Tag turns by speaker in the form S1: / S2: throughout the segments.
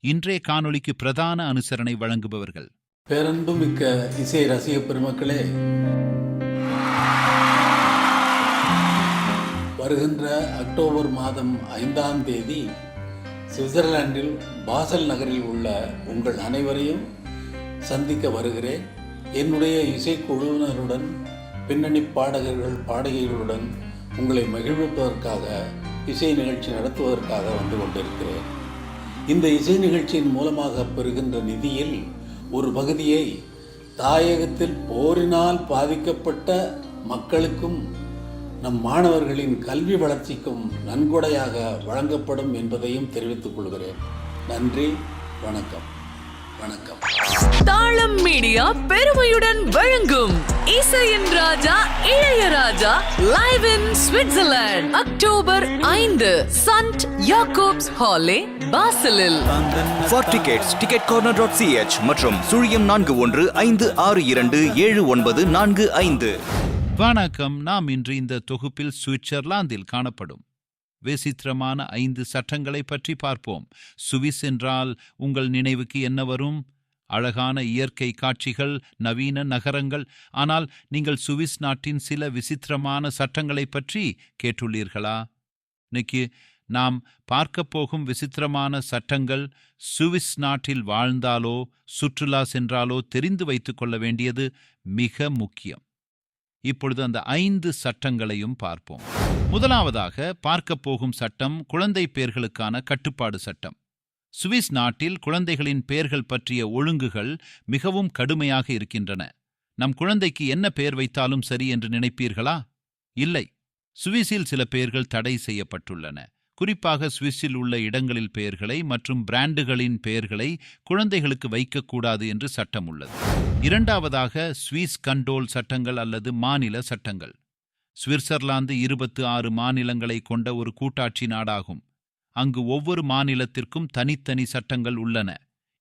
S1: இன்றைய காணொளிக்கு பிரதான அனுசரணை வழங்குபவர்கள்.
S2: பேரன்புமிக்க இசை ரசிக பெருமக்களே வருகின்ற அக்டோபர் மாதம் ஐந்தாம் தேதி சுவிட்சர்லாந்தில் பாசல் நகரில் உள்ள உங்கள் அனைவரையும் சந்திக்க வருகிறேன். என்னுடைய இசைக்குழுவினருடன் பின்னணி பாடகர்கள் பாடகிகளுடன் உங்களை மகிழ்விப்பதற்காக இசை நிகழ்ச்சி நடத்துவதற்காக வந்து கொண்டிருக்கிறேன். இந்த இசை நிகழ்ச்சியின் மூலமாக பெறுகின்ற நிதியில் ஒரு பகுதியை தாயகத்தில் போரினால் பாதிக்கப்பட்ட மக்களுக்கும் நம் மாணவர்களின் கல்வி வளர்ச்சிக்கும் நன்கொடையாக வழங்கப்படும் என்பதையும் தெரிவித்துக் கொள்கிறேன். நன்றி வணக்கம். வணக்கம்.
S3: தாளம் மீடியா பெருமையுடன் வழங்கும் இசையின் ராஜா Ilaiyaraaja live in Switzerland October ஐந்து Sankt Jakobs Halle பாசலில்
S4: for tickets ticket corner dot CH மற்றும் சுழியம் நான்கு ஒன்று ஐந்து ஆறு இரண்டு ஏழு ஒன்பது நான்கு ஐந்து.
S1: வணக்கம். நாம் இன்று இந்த தொகுப்பில் சுவிட்சர்லாந்தில் காணப்படும். விசித்திரமான ஐந்து சட்டங்களை பற்றி பார்ப்போம். சுவிஸ் என்றால் உங்கள் நினைவுக்கு என்ன வரும்? அழகான இயற்கை காட்சிகள் நவீன நகரங்கள். ஆனால் நீங்கள் சுவிஸ் நாட்டின் சில விசித்திரமான சட்டங்களை பற்றி கேட்டுள்ளீர்களா? இன்னைக்கு நாம் பார்க்கப் போகும் விசித்திரமான சட்டங்கள் சுவிஸ் நாட்டில் வாழ்ந்தாலோ சுற்றுலா சென்றாலோ தெரிந்து வைத்துக் கொள்ள வேண்டியது மிக முக்கியம். இப்பொழுது அந்த ஐந்து சட்டங்களையும் பார்ப்போம். முதலாவதாக பார்க்கப் போகும் சட்டம் குழந்தை பெயர்களுக்கான கட்டுப்பாடு சட்டம். சுவிஸ் நாட்டில் குழந்தைகளின் பெயர்கள் பற்றிய ஒழுங்குகள் மிகவும் கடுமையாக இருக்கின்றன. நம் குழந்தைக்கு என்ன பெயர் வைத்தாலும் சரி என்று நினைப்பீர்களா? இல்லை. சுவிஸில் சில பெயர்கள் தடை செய்யப்பட்டுள்ளன. குறிப்பாக சுவிஸில் உள்ள இடங்களில் பெயர்களை மற்றும் பிராண்டுகளின் பெயர்களை குழந்தைகளுக்கு வைக்கக்கூடாது என்று சட்டம் உள்ளது. இரண்டாவதாக சுவிஸ் கண்டோல் சட்டங்கள் அல்லது மாநில சட்டங்கள். சுவிட்சர்லாந்து இருபத்து ஆறு மாநிலங்களை கொண்ட ஒரு கூட்டாட்சி நாடாகும். அங்கு ஒவ்வொரு மாநிலத்திற்கும் தனித்தனி சட்டங்கள் உள்ளன.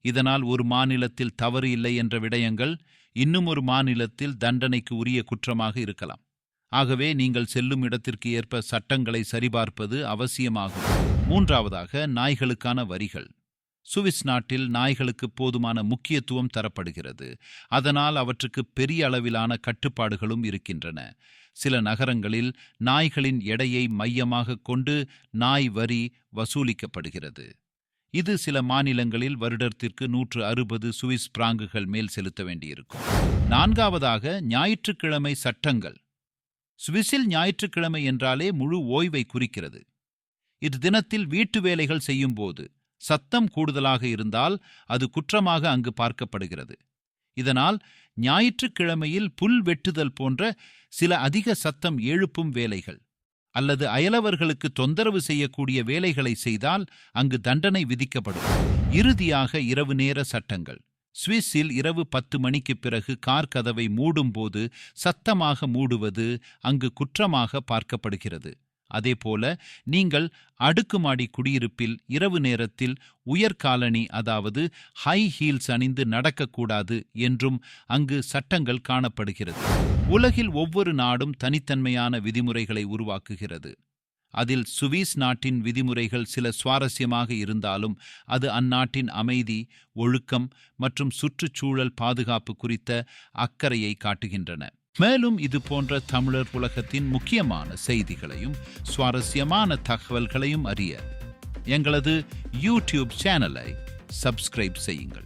S1: இதனால் ஒரு மாநிலத்தில் தவறு இல்லை என்ற விடயங்கள் இன்னும் ஒரு மாநிலத்தில் தண்டனைக்கு உரிய குற்றமாக இருக்கலாம். ஆகவே நீங்கள் செல்லும் இடத்திற்கு ஏற்ப சட்டங்களை சரிபார்ப்பது அவசியமாகும். மூன்றாவதாக நாய்களுக்கான வரிகள். சுவிஸ் நாட்டில் நாய்களுக்கு போதுமான முக்கியத்துவம் தரப்படுகிறது. அதனால் அவற்றுக்கு பெரிய அளவிலான கட்டுப்பாடுகளும் இருக்கின்றன. சில நகரங்களில் நாய்களின் எடையை மையமாக கொண்டு நாய் வரி வசூலிக்கப்படுகிறது. இது சில மாநிலங்களில் வருடத்திற்கு நூற்று அறுபது சுவிஸ் பிராங்குகள் மேல் செலுத்த வேண்டியிருக்கும். நான்காவதாக ஞாயிற்றுக்கிழமை சட்டங்கள். சுவிஸில் ஞாயிற்றுக்கிழமை என்றாலே முழு ஓய்வை குறிக்கிறது. இது தினத்தில் வீட்டு வேலைகள் செய்யும்போது சத்தம் கூடுதலாக இருந்தால் அது குற்றமாக அங்கு பார்க்கப்படுகிறது. இதனால் ஞாயிற்றுக்கிழமையில் புல் வெட்டுதல் போன்ற சில அதிக சத்தம் எழுப்பும் வேலைகள் அல்லது அயலவர்களுக்கு தொந்தரவு செய்யக்கூடிய வேலைகளை செய்தால் அங்கு தண்டனை விதிக்கப்படும். இறுதியாக இரவு நேர சட்டங்கள். சுவிஸில் இரவு பத்து மணிக்கு பிறகு கார் கதவை மூடும்போது சத்தமாக மூடுவது அங்கு குற்றமாக பார்க்கப்படுகிறது. அதேபோல நீங்கள் அடுக்குமாடி குடியிருப்பில் இரவு நேரத்தில் உயர்காலனி அதாவது ஹை ஹீல்ஸ் அணிந்து நடக்கக்கூடாது என்றும் அங்கு சட்டங்கள் காணப்படுகிறது. உலகில் ஒவ்வொரு நாடும் தனித்தன்மையான விதிமுறைகளை உருவாக்குகிறது. அதில் சுவிஸ் நாட்டின் விதிமுறைகள் சில சுவாரஸ்யமாக இருந்தாலும் அது அந்நாட்டின் அமைதி ஒழுக்கம் மற்றும் சுற்றுச்சூழல் பாதுகாப்பு குறித்த அக்கறையை காட்டுகின்றன. மேலும் இது போன்ற தமிழர் உலகத்தின் முக்கியமான செய்திகளையும் சுவாரஸ்யமான தகவல்களையும் அறிய எங்களது யூடியூப் சேனலை சப்ஸ்கிரைப் செய்யுங்கள்.